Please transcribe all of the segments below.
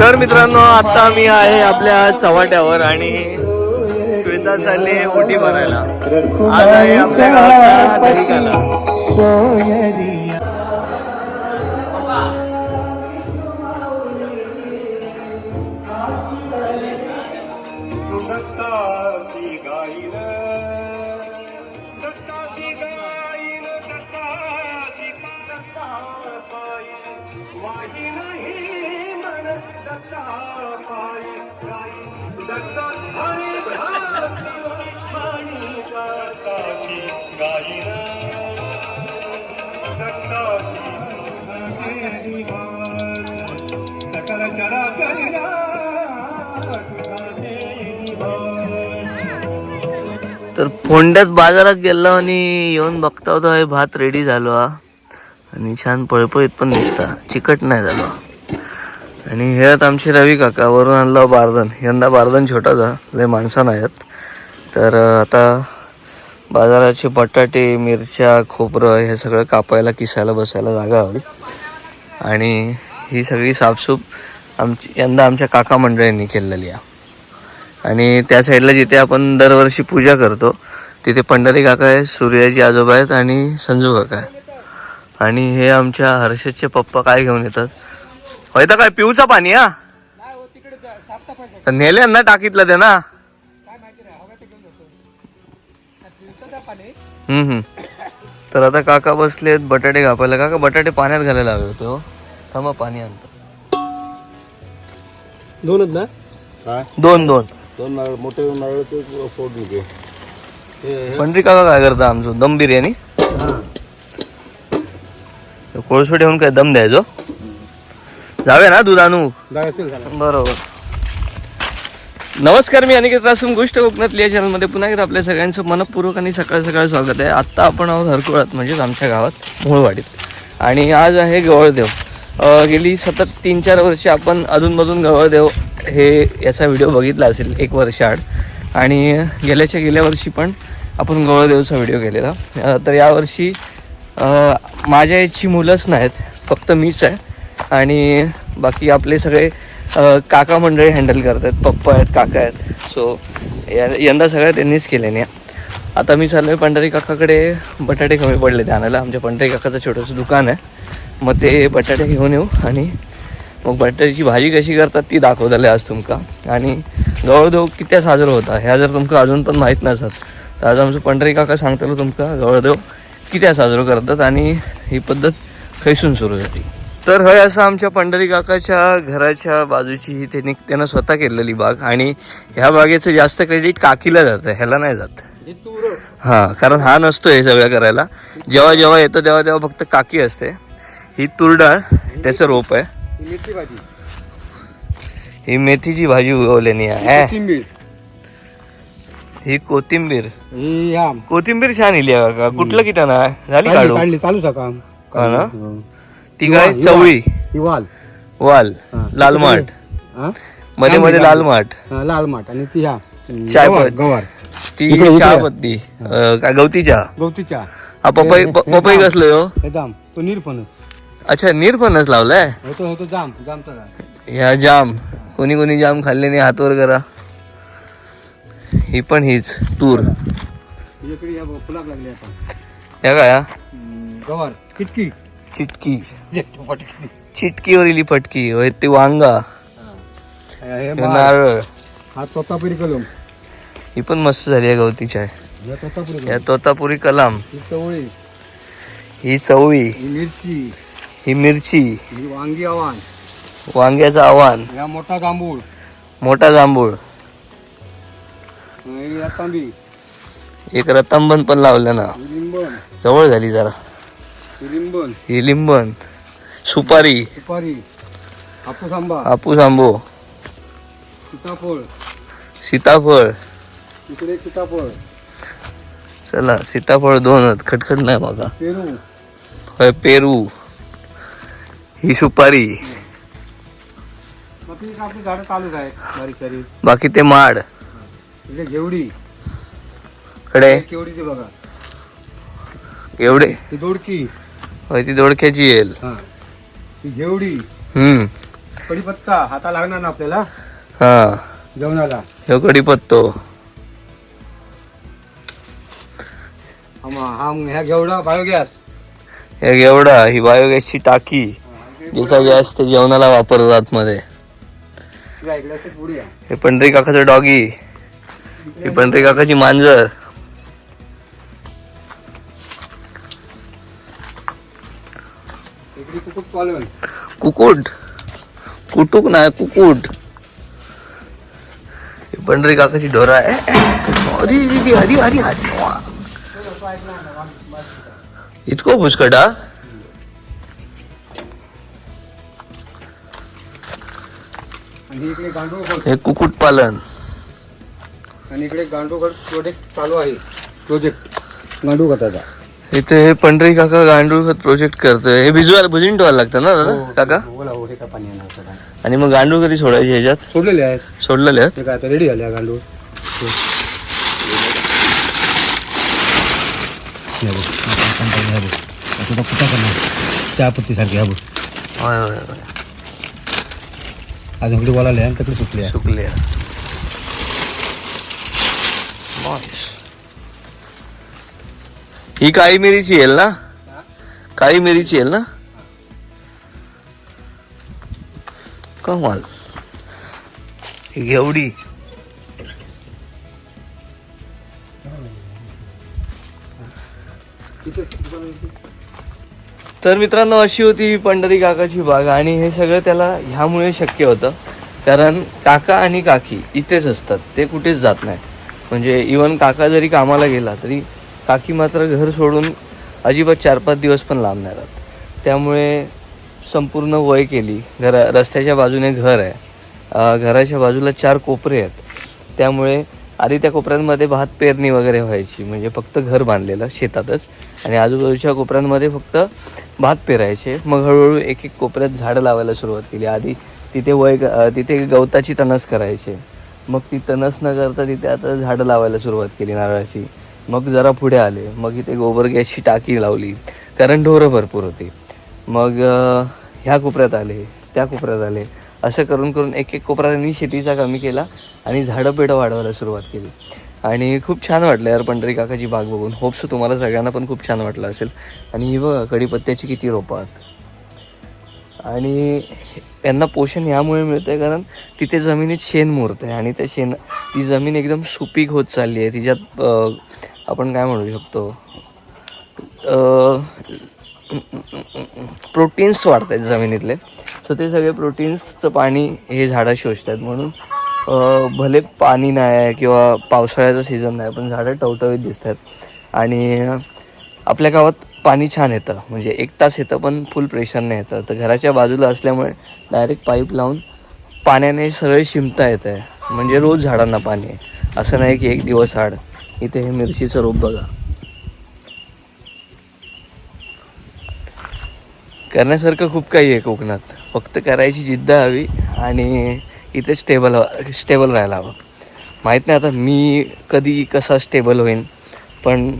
तर मित्रांनो आता मी आहे आपल्या चव्हाट्यावर आणि श्वेता चालली ओटी भरायला आज आहे आपल्या गावाचा तर फोंड्यात बाजारात गेलो आणि येऊन बघता होतो हे भात रेडी झालो हा. आणि छान पळपळीत पण दिसता. चिकट नाही झालो. आणि हे आमचे रवी काका वरून आणलं बारदन. यंदा बारदन छोटा जा लय माणसं नाही आहेत. तर आता बाजाराचे बटाटे मिरच्या खोबरं हे सगळं कापायला किसायला बसायला जागा हवी. आणि ही सगळी साफसूफ आमची यंदा आमच्या काका मंडळींनी केलेली आहे. आणि त्या साईडला जिथे आपण दरवर्षी पूजा करतो तिथे पंढरी काका आहे सूर्याची आजोबा आहेत आणि संजू काका आहे आणि हे आमच्या हर्षदचे पप्पा काय घेऊन येतात? होय तर काय पिऊचा पाणी हा? तर नेले ना टाकीतलं ते ना तर आता काका बसलेत बटाटे कापायला. काका बटाटे पाण्यात घालायला हवे होते हो. थांबा पाणी आणतो. दोनच ना? काय? दोन दोन. दोन नारळ मोठे नारळ ते फोडून घे. पंढरी काका काय करता आमचं? दम बिर्याणी? कोळसो ठेवून काय दम द्यायचो? जावे ना दूध आणू. जायचं झालं. बरोबर. नमस्कार मी अनिकेत रासून गोष्ट कोकणातली या चॅनलमध्ये पुन्हा एकदा आपल्या सगळ्यांचं मनपूर्वक आणि सकाळ सकाळ स्वागत आहे. आत्ता आपण आहोत हरकुळात म्हणजेच आमच्या गावात मूळवाडीत. आणि आज आहे गवळदेव. गेली सतत तीन चार वर्ष आपण अधूनमधून गवळदेव हे याचा व्हिडिओ बघितला असेल एक वर्ष आड. आणि गेल्याच्या गेल्या वर्षी पण आपण गवळदेवचा व्हिडिओ केलेला. तर यावर्षी माझ्या याची मुलंच नाहीत फक्त मीच आहे. आणि बाकी आपले सगळे काका मंडळी हँडल करतात पप्पा आहेत काका आहेत. सो या यंदा सगळ्या त्यांनीच केले नाही आता मी चाललो आहे पंढरी काकाकडे बटाटे कमी पडले ते आणायला. आमच्या पंढरी काकाचं छोटंसं दुकान आहे. मग ते बटाटे घेऊन येऊ आणि मग बटाट्याची भाजी कशी करतात ती दाखवताले आज तुमका. आणि गवळदेव किती साजरा होता? ह्या जर तुमका अजून पण माहीत नसत तर आज आमचं पंढरी काका सांगतालो तुमका गवळदेव किती साजरा करतात आणि ही पद्धत खैसून सुरू झाली तर हय असं आमच्या पंढरी काकाच्या घराच्या बाजूची ही त्यांनी त्यानं स्वतः केलेली बाग आणि ह्या बागेचं जास्त क्रेडिट काकीला जातं ह्याला नाही जात. हा कारण हा नसतो हे सगळं करायला. जेव्हा जेव्हा येतं तेव्हा तेव्हा फक्त काकी असते. ही तुरडाळ त्याचं रोप आहे. मिरची भाजी. ही मेथीची भाजी उगवलेली आहे. ही कोथिंबीर. ही कोथिंबीर. छान इली आहे काका कुठलं ना झाली काढू? काढली आहे काम हा ना? हो. ती काय? चवळी. वाल वाल. लाल माठ. हा? मध्ये मध्ये लाल माठ. हा, लाल माठ. आणि ती ह्या. चाय गवार ती. चहा पत्ती काय गवती चहा? गवतीच्या हा पपई पपई कसलं हो? तो निरपण अच्छा नीरपणच लावलाय? होतो होतो जाम जामचा जाम. ह्या जाम. कोणी कोणी जाम खाल्ले नाही हातवर करा. ही पण हीच तूर. या बघ, फुलाक लागली आता. ह्या काय हा? हम्म, गवार किटकी. चिटकी. चिटकीवरील पटकी होय ते वांगा. हे. हे. नारळ. हा तोतापुरी कलम. ही पण मस्त झाली आहे गवतीची आहे. हे तोतापुरी या कलम तोतापुरी कलाम. ही चवळी. ही चवळी. ही मिरची. ही मिरची. ही वांगी आव्हान. वांग्याचं आव्हान. ह्या मोठा जांभूळ मोठा जांभूळ ही रतांबी. एक रतांबन पण लावलं ना. ही लिंबन जवळ झाली जरा. ही लिंबन ही लिंबन सुपारी. सुपारी. हापूस आंबा. हापूस आंबो. सीताफळ. सीताफळ. इकडे सीताफळ. चला सीताफळ दोनच. खटखट नाही बघा. पेरू. होय पेरू. ही सुपारी. बाकी आपली झाडं सारी बाकी ते माड. इकडे घेवडी. कडे? केवडीची बघा. एवढे? दोडकी. होय ती दोडक्याची येईल हा. घेवडी. हम्म. कढीपत्ता हाता लागणार ना आपल्याला? हा. जेवणाला. हे कढीपत्तो. हा हा ह्या घेवडा बायोगॅस. हे एवढा ही बायोगॅसची टाकी. ज्याचा गॅस ते जेवणाला वापरतात मध्ये तुला इकडे असेल पुढे या. हे पंढरी काकाचं डॉगी. ही पंढरी काकाची मांजर. कुकुट कुटुक नाही कुकुट. ही पंढरी काकाची ढोरा आहे. इतकं पुष्कटा आणि इकडे गांडूळ हे कुकुट पालन. आणि इकडे गांडूळ प्रोजेक्ट चालू आहे. प्रोजेक्ट गांडूळ खताचा इथे हे पंढरी काका गांडूळ खत प्रोजेक्ट करतोय. हे भिजवायला भुजिन ठेवायला लागतं ना दादा काका? बोला हो हे का पाणी येणार. आणि मग गांडूळ कधी सोडायचे ह्याच्यात? सोडलेले आहेत. सोडलेले आहेत? ते काय आता रेडी झाले आहे गांडूळ. चहापत्ती सारखी हा बघ. होय होय होय. आज इकडे बोलायला आहे तिकडे सुटली आहे. सुकले ही काळी मिरीची येईल ना? काळी मिरीची येईल ना? कमाल. ही घेवडी. तर मित्रांनो अशी होती ही पंढरी काकाची बाग आणि हे सगळं त्याला ह्यामुळे शक्य होतं. कारण काका आणि काकी इथेच असतात ते कुठेच जात नाही म्हणजे इवन काका जरी कामाला गेला तरी काकी मात्र घर सोडून अजिबात चार पाच दिवस पण लांब नाही राहत. त्यामुळे संपूर्ण वय केली. घरा रस्त्याच्या बाजूने घर आहे. घराच्या बाजूला चार कोपरे आहेत. त्यामुळे आधी त्या कोपऱ्यांमध्ये भात पेरणी वगैरे व्हायची. म्हणजे फक्त घर बांधलेलं शेतातच. आणि आजूबाजूच्या कोपऱ्यांमध्ये फक्त भात पेरायचे. मग हळूहळू एक एक कोपऱ्यात झाडं लावायला सुरुवात केली. आधी तिथे वय तिथे गवताची तणस करायचे. मग ती तणस न करता तिथे आता झाडं लावायला सुरुवात केली नारळाची. मग जरा पुढे आले. मग इथे गोबर गॅसची टाकी लावली. कारण ढोरं भरपूर होती. मग ह्या कोपऱ्यात आले त्या कोपऱ्यात आले. असं करून करून एक एक कोपऱ्यात त्यांनी शेतीचा कमी केला आणि झाडं पेढं वाढवायला सुरुवात केली. आणि खूप छान वाटलं यार पंढरी काकाची बाग बघून. होप्स तुम्हाला सगळ्यांना पण खूप छान वाटलं असेल. आणि ही बघा कढीपत्त्याची किती रोपं आहेत. आणि यांना पोषण यामुळे मिळतं आहे कारण तिथे जमिनीत शेण मुरतं आहे आणि त्या शेण ती जमीन एकदम सुपीक होत चालली आहे. तिच्यात आपण काय म्हणू शकतो? प्रोटीन्स वाढत आहेत जमिनीतले. सो ते सगळे प्रोटीन्सचं पाणी हे झाडं शोषतात म्हणून भले पाणी नाही आहे किंवा पावसाळ्याचा सीझन नाही पण झाडं टवटवीत दिसत आहेत आणि आपल्या गावात पाणी छान येतं. म्हणजे एक तास येतं पण फुल प्रेशरने येतं. तर घराच्या बाजूला असल्यामुळे डायरेक्ट पाईप लावून पाण्याने सरळ शिंपता येतं आहे. म्हणजे रोज झाडांना पाणी आहे. असं नाही की एक दिवस आड इथे हे मिरचीचं रोप बघा. करण्यासारखं खूप काही आहे कोकणात. फक्त करायची जिद्द हवी आणि इथे स्टेबल स्टेबल राहायला हवं. माहीत नाही आता मी कधी कसा स्टेबल होईन पण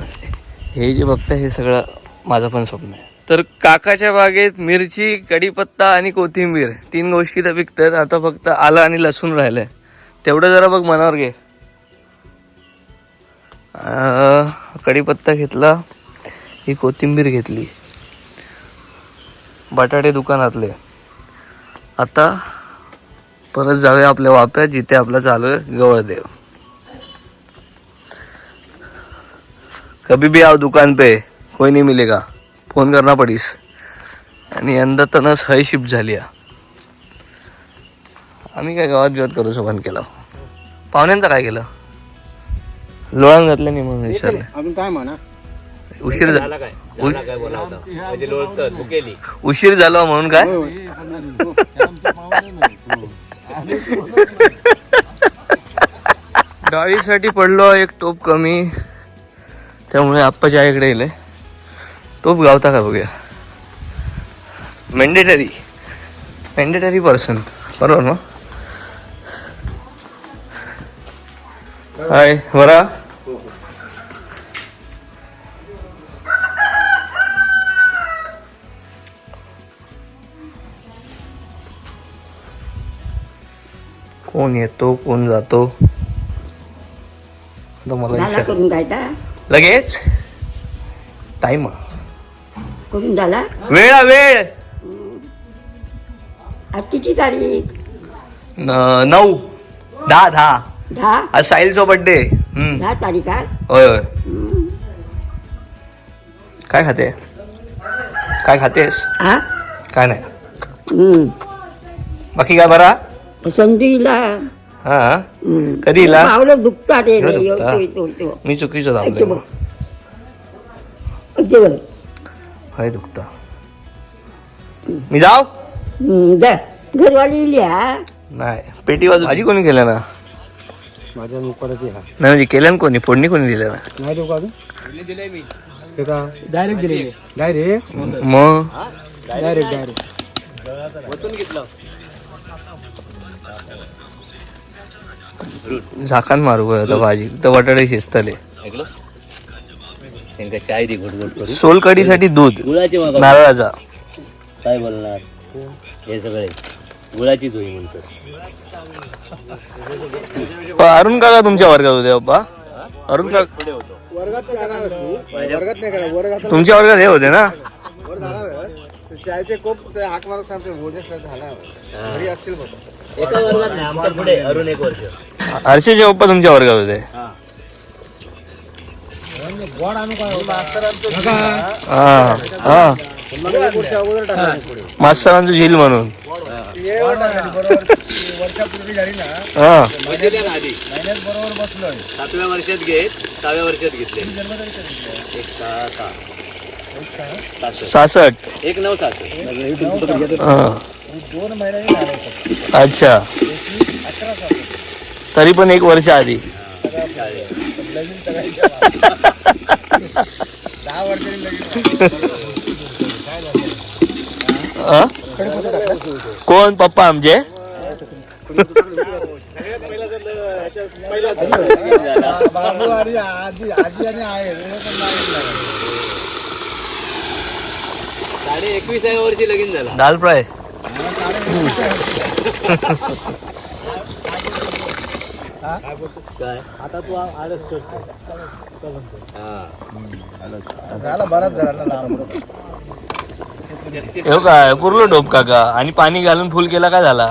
हे जे बघतं हे सगळं माझं पण स्वप्न आहे. तर काकाच्या बागेत मिरची कढीपत्ता आणि कोथिंबीर तीन गोष्टी तर पिकतात आता फक्त आलं आणि लसूण राहिलंय. तेवढं जरा बघ मनावर घे. कढीपत्ता घेतला ही कोथिंबीर घेतली. बटाटे दुकानातले. आता परत जाऊया आपल्या वाप्यात जिथे आपला चालू आहे गवळदेव. कभी भी आओ दुकान पे कोई नहीं मिलेगा. फोन करना पडीस. आणि यंदा तनस हय शिफ्ट झाली. आम्ही काय गावात बिवात करू शोभन केलं. पाहुण्यांचं काय केलं? लोळण घातलं नाही म्हणून विचारलं. अजून काय म्हणा? उशीर झाला उशीर झाला म्हणून काय? डाळीसाठी पडलो एक टोप कमी. त्यामुळे आप्पाच्या आईकडे गेले टोप गावता का बघूया. मेंडेटरी मेंडेटरी पर्सन बरोबर ना? हाय बरा कोण येतो कोण जातो? आता मला झाला विचार. करून गायता लगेच? टाइम करून झाला? वेळ हा, वेळ. आज किती तारीख? न- नऊ. दहा दहा. दहा? आज साहिलचा बर्थडे हम्म. दहा तारीख आज? होय होय. काय खाते? काय खातेस? हा काय नाही. हम्म. बाकी काय बरा? संधीला. हा? हम्म. कधी इला? पावलं दुखतात रे दुखतं? मी चुकीचं ऐकतो थांबलो बघ. ऐकतो बघ. हाय दुखता. मी जाव हम्म, जा. घरवाली इली हा? नाही. पेटी बाजू भाजी कोणी केल्या ना? माझ्या मुखात नाही म्हणजे केल्या ना कोणी? फोडणी कोणी दिल्या ना? नाही देऊ का अजून? डायरेक्ट दिले डायरेक्ट? मग? Direct direct. झाकण मारू आता भाजी. तर बटाटे शिजतले. त्यांका चाय दे घोट घोट करून. सोलकडीसाठी दूध. गुळाची मागा नारळाचा. काय बोलणार? हे सगळे. गुळाचीच होई म्हणतो प- अरुण काका तुमच्या वर्गात होते बाप्पा अरुण काका वर्गात जाणार तू वर्गात नाही करा वर्गात तुमच्या वर्गात हे होते ना? वर जाणार चायचे कोप ते हाक मारत सांगते भोजस झाला. घरी असतील बघ. एका वर्गात नाही आमच्या पुढे अरुण एक वर्ष. हर्षेचे पप्पा तुमच्या वर्गात होते. हा. हा मास्तरांचं झील म्हणून. हा. आधी. सातव्या वर्षात घेत सहाव्या वर्षात घेतले. एक सहा सहा सासष्ट. एक नऊ हा. दोन महिन्याने. अच्छा तरी पण एक वर्ष आधी दहा वर्षांनी हा? कोण पप्पा आमचे बाबू आणि आजी आजी आणि आहे पण नावच नाही. साडे एकविसाव्या वर्षी लगीन झाला दाल फ्राय काय? आता तू आळस करतो झाला बराच झाला ना लांब काय? पुरलो डोप काका आणि पाणी घालून फुल केला काय झाला?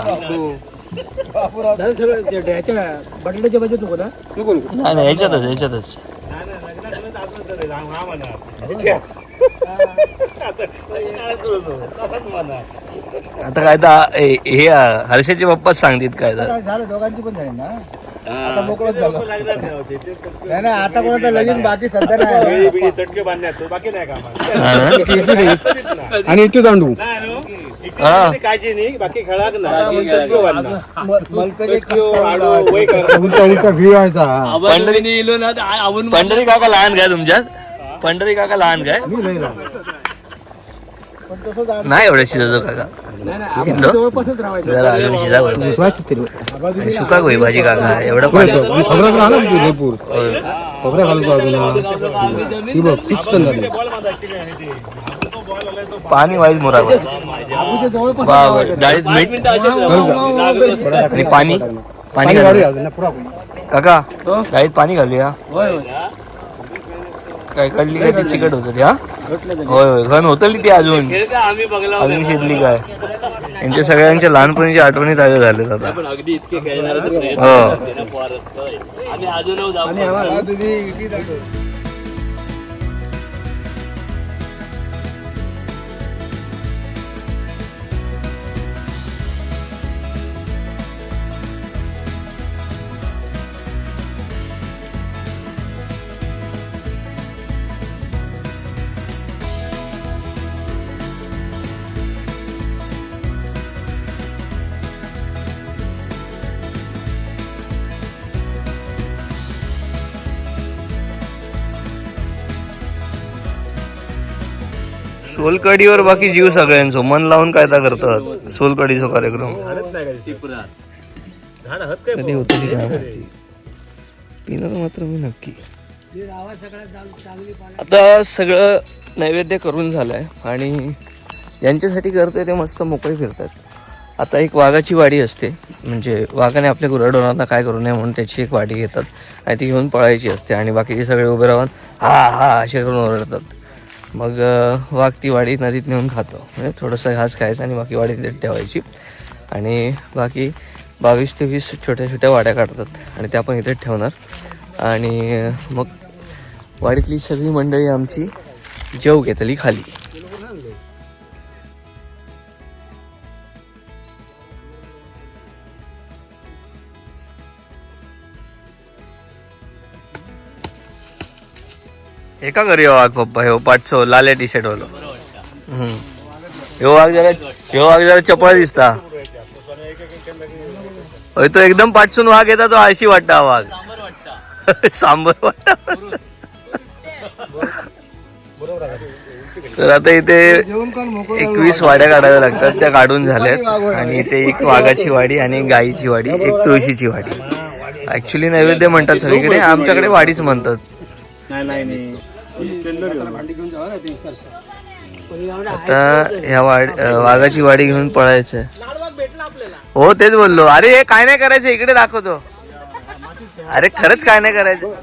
बटाट्याच्या बजेट नको ना नाही याच्यातच याच्यातच आता काय तर हे- हर्षाचे पप्पाच सांगतील काय तर काय झालं दोघांची पण झाली ना. आता. मोकळच झालं. नाही नाही आता कोणाचं लगीन बाकी सध्या नाही. तटके बांधण्यात बाकी नाही का हा? आणि इथे दांडू. हा. काळजी नाही बाकी खेळाक पंढरी पंढरी काका लहान काय तुमच्यात. पंढरी काका लहान काय? मी नाही राहत. पण तसं जा- नाही एवढ्या शिजायचो काका. शिंदो जरा अजून शिजा सुका होई भाजी काका एवढं पाणी मी खबरात राहिला ना तुझी जयपूर खबऱ्या घालतो अजून ती बघ फिक्स पण वाईज बाबर डाळीत मीठ. आणि पाणी? पाणी पाणी घालूया. वाढूया अजून ना, पुरा पाणी. काका डाळीत पाणी घालूया. काय काढली काय? ती चिकट होत ती हा? होय होय. घन होतली ती अजून. अजून शिजली काय? यांच्या सगळ्यांच्या लहानपणीच्या आठवणी ताज्या झाल्यात आता. पण अगदी इतके खेळणार हो. सोलकडीवर बाकी जीव सगळ्यांचो. मन लावून कायदा करतात. सोलकडीचा कार्यक्रम. कधी होतं ती काय माहिती. पिणार मात्र मी नक्की. आता सगळं नैवेद्य करून झालंय आणि यांच्यासाठी करते ते मस्त मोकळे फिरतात. आता एक वाघाची वाडी असते. म्हणजे वाघाने आपल्या गुराढोरांना काय करू नये म्हणून त्याची एक वाडी घेतात. आणि ती घेऊन पळायची असते. आणि बाकीचे सगळे उभे राहून हा हा असे करून ओरडतात. मग वाघ ती वाडी नदीत नेऊन खातो. म्हणजे थोडंसं घास खायचं आणि बाकी वाडी तिथे ठेवायची. आणि बाकी बावीस ते वीस छोट्या छोट्या वाड्या काढतात. आणि त्या पण इथे ठेवणार. आणि मग वाडीतली सगळी मंडळी आमची जेव घेतली खाली. एका घरी हो वाघ पप्पा ह्यो पाठचो लाल्या टी शर्ट वालो. हम्म. ह्यो वाघ जरा ह्यो वाघ जरा चपळ दिसता. हय तो एकदम पाठसून वाघ येता तो आळशी वाटता हा वाघ. सांबर वाटता. तर आता इथे एकवीस वाड्या काढाव्या लागतात त्या काढून झाल्यात. आणि इथे एक वाघाची वाडी आणि एक गाईची वाडी एक तुळशीची वाडी. ऍक्च्युली नैवेद्य म्हणतात सगळीकडे आमच्याकडे वाडीच म्हणतात. नाही नाही नाही. आता ह्या वाघाची वाडी घेऊन पळायचं हो तेच बोललो. अरे हे काय नाही करायचं? इकडे दाखवतो. अरे खरंच काय नाही करायचं.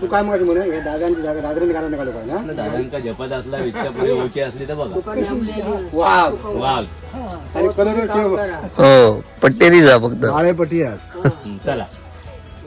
तू काय माहिती म्हणे? हे दादांची जागा घालायला काढू काय ना दादांका जपत असला विच्छा पुढे ओळखी असली तर बघा. वाघ. वाघ. आणि कलर हो पट्टेरी जा फक्त. हं, चला.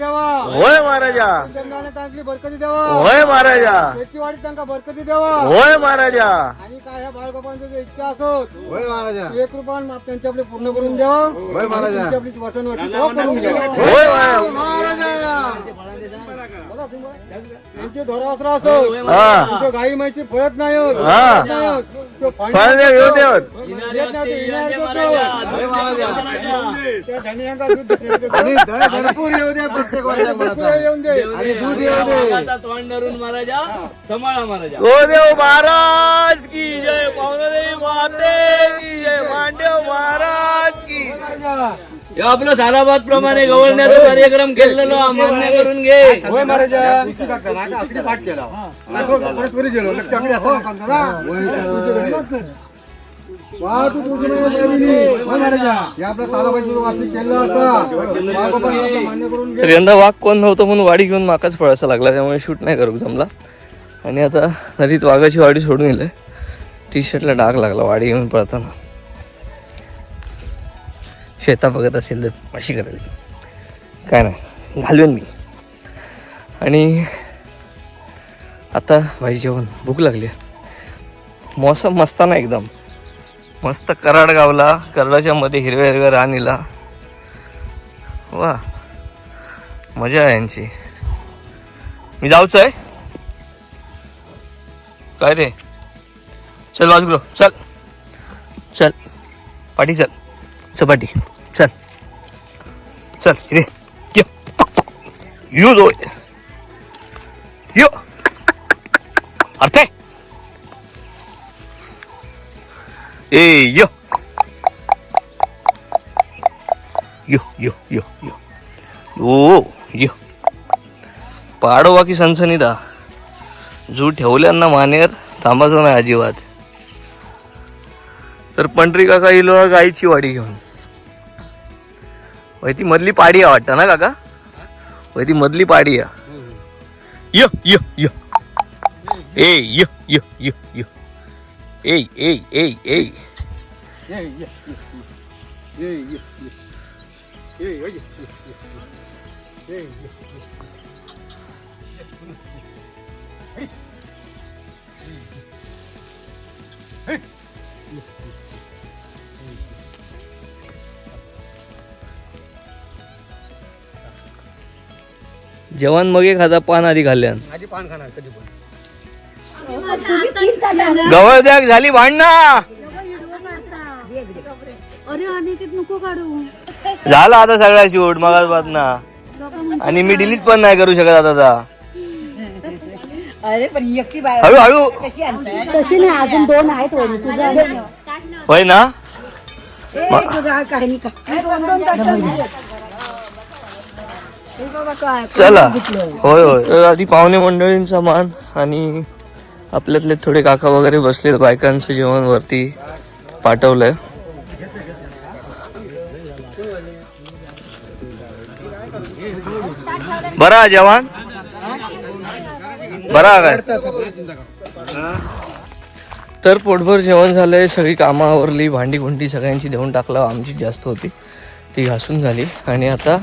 होय महाराजा. होय महाराजा. शेतीवाडीत त्यांना बरकती देवा होय महाराजा. आणि काय ह्या बाळबापांचे जे होय महाराजा. एक रुपयान माप त्यांच्याकडे पूर्ण करून द्यावा. होय महाराजा. त्यांच्याकडे वचन करून द्यावा. होय हो, महाराजा. त्यांचे धोरावसरा असो तुमच्या गाई माहिती फळत नाही येऊ द्या प्रत्येक गोदेव महाराज की जय पावनादेवी माते की जय मांडेव महाराज की आपलं साराबाद प्रमाणे गवळण्याचा कार्यक्रम केलेलो हा, मान्य करून घे होय पाठ केला तर यंदा वाघ कोण नव्हतं म्हणून वाडी घेऊन माकाच पळायचा लागला त्यामुळे शूट नाही करू जमला. आणि आता नदीत वाघाची वाडी सोडून गेलं. टी शर्टला डाग लागला वाडी घेऊन पळताना. शेता बघत असेल तर अशी करेल. काय नाही घालवेन मी. आणि आता भाई जेवण भूक लागली मौसम मस्ताना एकदम. मस्त कराड गावला कराडाच्या मध्ये हिरव्या हिरव्या राणीला. वा मजा आहे यांची. मी जाऊच आहे. काय रे? चल बाजूलो चल. चल. पाठी चल. चपाटी. चल. चल रे ये. यो दो यो. अर्थे ए यो यो यो यो यो ओ यो पाडो बाकी सनसनीदा जू ठेवल्यांना मानेर थांबायचं नाही अजिबात तर पंढरी काका इलो गाईची वाडी घेऊन होय ती मधली पाडी आहे वाटतं ना काका होय ती मधली पाडी आहे य य य ए य य य य Ei, ei, ei, ei. Ei, जेवण मग एखादा पान आधी खाल्ल्यान. आधी पान खाणार कधी पण. गवळ द्या झाली भांडणा. अरे अनिकेत नको काढू. झाला आता सगळा शूट मग ना आणि मी डिलीट पण नाही करू शकत आता अरे पण एकटी बाय हळू हळू. कशी नाही अजून दोन आहेत होय ना? चला. होय होय. तर आधी पाहुणे मंडळींचा मान आणि आपल्यातले थोडे काका वगैरे बसलेत बायकांचं जेवण वरती पाठवलंय. बरा जेवण? बरा काय? तर पोटभर जेवण झालंय सगळी कामं आवरली भांडी कुंडी सगळ्यांची देऊन टाकलं आमची जास्त होती ती घासून झाली. आणि आता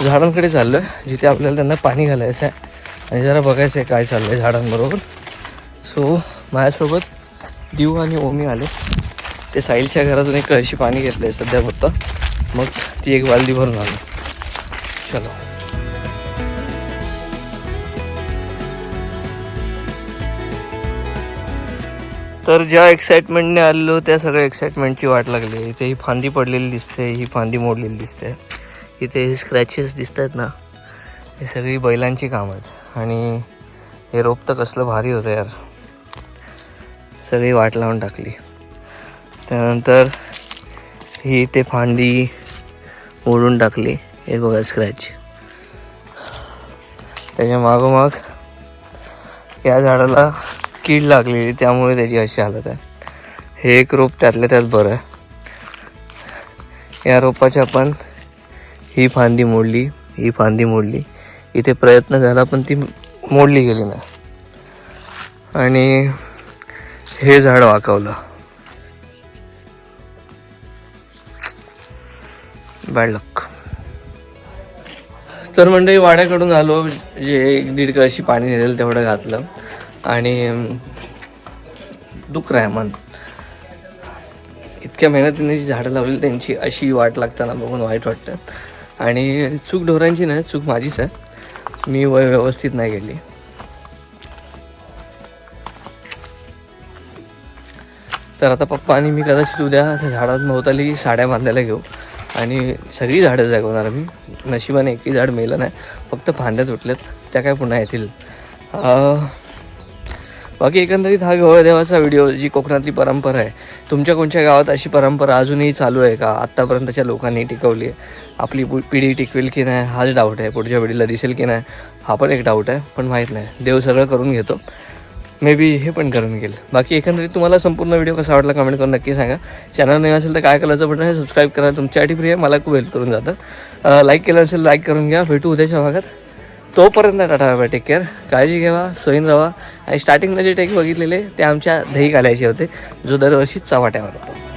झाडांकडे चाललोय जिथे आपल्याला त्यांना पाणी घालायचं आहे आणि जरा बघायचं आहे काय चाललंय झाडांबरोबर. सो माझ्यासोबत दिव आणि ओमी आले. ते साहिलच्या घरातून एक कळशी पाणी घेतलं आहे सध्या फक्त. मग ती एक बालदी भरून आलो. चलो. तर ज्या एक्साइटमेंटने आलेलो त्या सगळ्या एक्साइटमेंटची वाट लागली. इथे ही फांदी पडलेली दिसते ही फांदी मोडलेली दिसते. इथे हे स्क्रॅचेस दिसत आहेत ना. हे सगळी बैलांची कामं आहेत. आणि हे रोप तर कसलं भारी होतं यार. सगळी वाट लावून टाकली. त्यानंतर ही ते फांदी ओढून टाकली. हे बघा स्क्रॅच त्याच्या मागोमाग या झाडाला कीड लागलेली त्यामुळे त्याची अशी हालत आहे. हे एक रोप त्यातल्या त्यात बरं आहे. या रोपाच्या पण ही फांदी मोडली ही फांदी मोडली. इथे प्रयत्न झाला पण ती मोडली गेली नाही. आणि हे झाड वाकवलं. बॅड लक तर मंडळी वाड्याकडून आलो जे एक दीड कळशी पाणी नेलेलं तेवढं घातलं. आणि अं, आहे मन. इतक्या मेहनतीने जी झाडं लावली त्यांची अशी वाट लागताना बघून वाईट वाटतं. आणि चूक ढोरांची नाही चूक माझीच आहे. मी वय व्यवस्थित नाही गेली. तर आता पप्पा आणि मी कदाचित उद्या त्या झाडात भोवताली साड्या बांधायला घेऊ. आणि सगळी झाडं जागवणार मी. नशिबाने एकही झाड मेलं नाही. फक्त फांद्या तुटल्यात. त्या काय पुन्हा येतील? बाकी एकंदरीत हा गवळदेवाचा व्हिडिओ जी कोकणातली परंपरा आहे. तुमच्या कोणत्या गावात अशी परंपरा अजूनही चालू आहे का? आत्तापर्यंतच्या लोकांनी टिकवली आहे. आपली पु- पिढी टिकवेल की नाही हाच डाऊट आहे. पुढच्या पिढीला दिसेल की नाही हा पण एक डाऊट आहे. पण माहीत नाही. देव सगळं करून घेतो. मे बी हे पण करून घेईल. बाकी एकंदरीत तुम्हाला संपूर्ण व्हिडिओ कसा वाटला कमेंट करून नक्की सांगा. चॅनल नाही असेल तर काय करायचं बटन आहे सबस्क्राईब करा. तुमच्यासाठी फ्री आहे मला खूप हेल्प करून जातं. लाईक केलं असेल लाईक करून घ्या. भेटू उद्याच्या भागात. तोपर्यंत टाटा बाय टेक केअर काळजी घ्यावा सोयीन राहा आणि स्टार्टिंगला जे टेक बघितलेले ते आमच्या दही घालायचे होते जो दरवर्षी चव्हाट्यावर होतो.